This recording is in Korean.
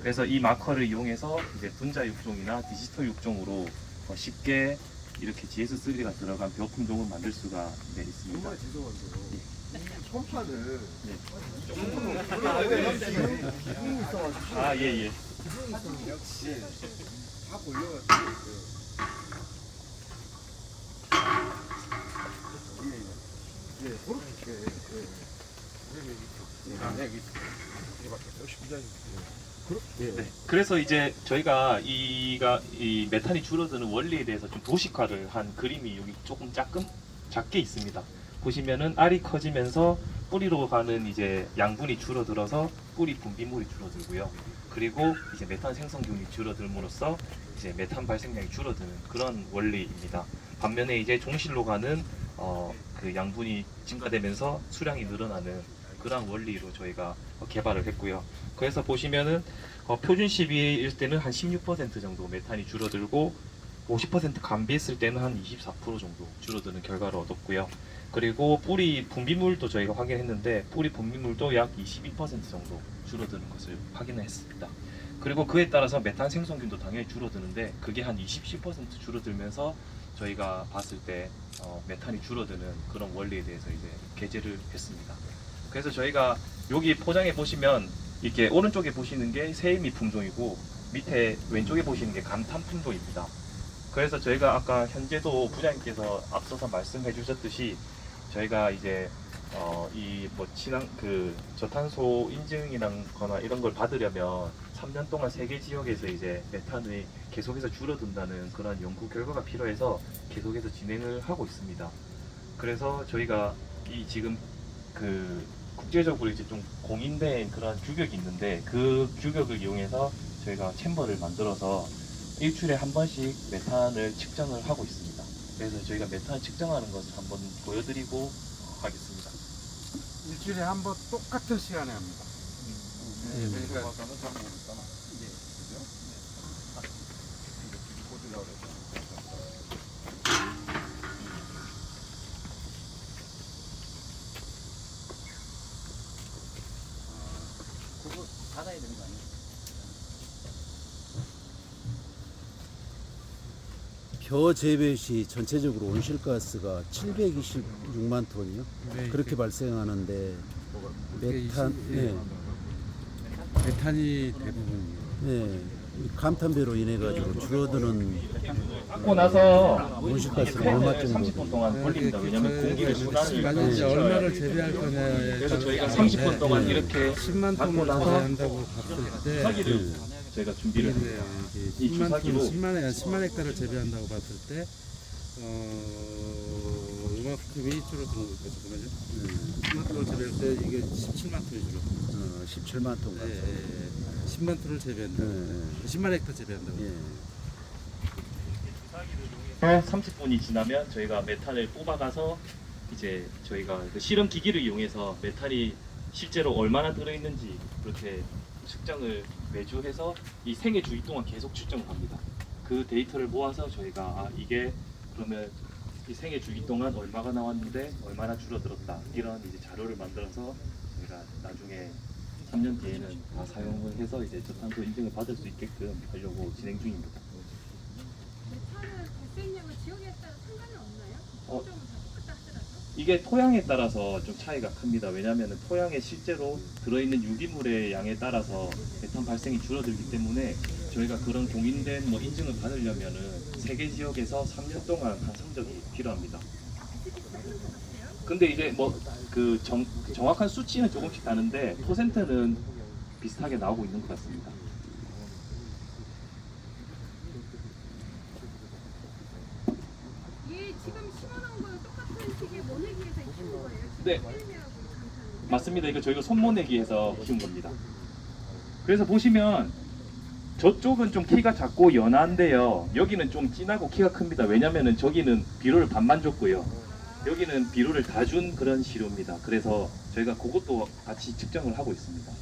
그래서 이 마커를 이용해서 이제 분자 육종이나 디지털 육종으로 어, 쉽게 이렇게 GS3가 들어간 벼 품종을 만들 수가 네, 있습니다. 정말 죄송한데요. 이 천판을 네. 있어가지고 아, 예, 예. 기둥이 있으면 역시 다 몰려가지고 예, 예, 그렇게 예, 그래서 이제 저희가 이가 이 메탄이 줄어드는 원리에 대해서 좀 도식화를 한 그림이 여기 조금 작금 작게 있습니다. 보시면은 알이 커지면서 뿌리로 가는 이제 양분이 줄어들어서 뿌리 분비물이 줄어들고요. 그리고 이제 메탄 생성균이 줄어들므로써 이제 메탄 발생량이 줄어드는 그런 원리입니다. 반면에 이제 종실로 가는 어, 그 양분이 증가되면서 수량이 늘어나는 그런 원리로 저희가 개발을 했고요. 그래서 보시면은 어, 표준 시비일 때는 한 16% 정도 메탄이 줄어들고 50% 감비했을 때는 한 24% 정도 줄어드는 결과를 얻었고요. 그리고 뿌리 분비물도 저희가 확인했는데 뿌리 분비물도 약 22% 정도 줄어드는 것을 확인했습니다. 그리고 그에 따라서 메탄 생성균도 당연히 줄어드는데 그게 한27% 줄어들면서 저희가 봤을 때 어, 메탄이 줄어드는 그런 원리에 대해서 이제 게재를 했습니다. 그래서 저희가 여기 포장해 보시면 이렇게 오른쪽에 보시는 게 세미 품종이고 밑에 왼쪽에 보시는 게 감탄 품종입니다. 그래서 저희가 아까 현재도 부장님께서 앞서서 말씀해 주셨듯이 저희가 이제 어, 이뭐 친환 그 저탄소 인증이랑거나 이런 걸 받으려면 3년 동안 세계 지역에서 이제 메탄이 계속해서 줄어든다는 그런 연구 결과가 필요해서 계속해서 진행을 하고 있습니다. 그래서 저희가 이 지금 그 국제적으로 이제 좀 공인된 그런 규격이 있는데 그 규격을 이용해서 저희가 챔버를 만들어서 일주일에 한 번씩 메탄을 측정을 하고 있습니다. 그래서 저희가 메탄 측정하는 것을 한번 보여드리고 하겠습니다. 일주일에 한 번 똑같은 시간에 합니다. 네, 그러니 닫아야 되는 거 아니에요? 벼 재배 시 전체적으로 온실가스가 726만 톤이요. 네, 그렇게 발생하는데 메탄, 네, 메탄이 대부분이에요. 네, 이 감탄배로 인해 가지고 줄어드는 갖고 나서 온실가스를 얼마쯤 30분 동안 걸립니다. 왜냐면 공기를 순환을 만약 이제 시켜야 얼마를. 재배할 거냐에 그래서 저희가 따라서 30분 동안 네, 이렇게 10만 갖고 톤을 나서 재배한다고 봤을 때 사기를 저희가 준비를. 이게 이 10만 톤, 주사기로 10만 10만 헥타를 재배한다고 봤을 때 어, 이만큼이 줄어드는 거죠. 잠깐만요. 10만 톤을 재배할 때 이게 17만 톤이 줄어들어요. 어, 17만 톤 예. 예, 예. 10만 톤을 재배한다. 네, 10만 헥타 재배한다고. 예. 30분이 지나면 저희가 메탄을 뽑아가서 이제 저희가 그 실험 기기를 이용해서 메탄이 실제로 얼마나 들어있는지 그렇게 측정을 매주 해서 이 생애 주기 동안 계속 측정을 합니다. 그 데이터를 모아서 저희가 아 이게 그러면 이 생애 주기 동안 얼마가 나왔는데 얼마나 줄어들었다 이런 이제 자료를 만들어서 저희가 나중에 3년 뒤에는 다 사용을 해서 이제 저탄소 인증을 받을 수 있게끔 하려고 진행 중입니다. 차는 발생량은 지역에 따라 상관은 없나요? 어. 품종은 다 똑같다 하더라도? 이게 토양에 따라서 좀 차이가 큽니다. 왜냐하면 토양에 실제로 들어있는 유기물의 양에 따라서 메탄 발생이 줄어들기 때문에 저희가 그런 공인된 뭐 인증을 받으려면은 세계 지역에서 3년 동안 한 성적이 필요합니다. 근데 이제 뭐 그 정확한 수치는 조금씩 다른데 퍼센트는 비슷하게 나오고 있는 것 같습니다. 이게 지금 심어놓은 거는 똑같은 식의 모내기에서 키운 거예요? 지금 네. 맞습니다. 이거 저희가 손모내기에서 키운 겁니다. 그래서 보시면 저쪽은 좀 키가 작고 연한데요. 여기는 좀 진하고 키가 큽니다. 왜냐면은 저기는 비료를 반만 줬고요. 여기는 비료를 다 준 그런 시료입니다. 그래서 저희가 그것도 같이 측정을 하고 있습니다.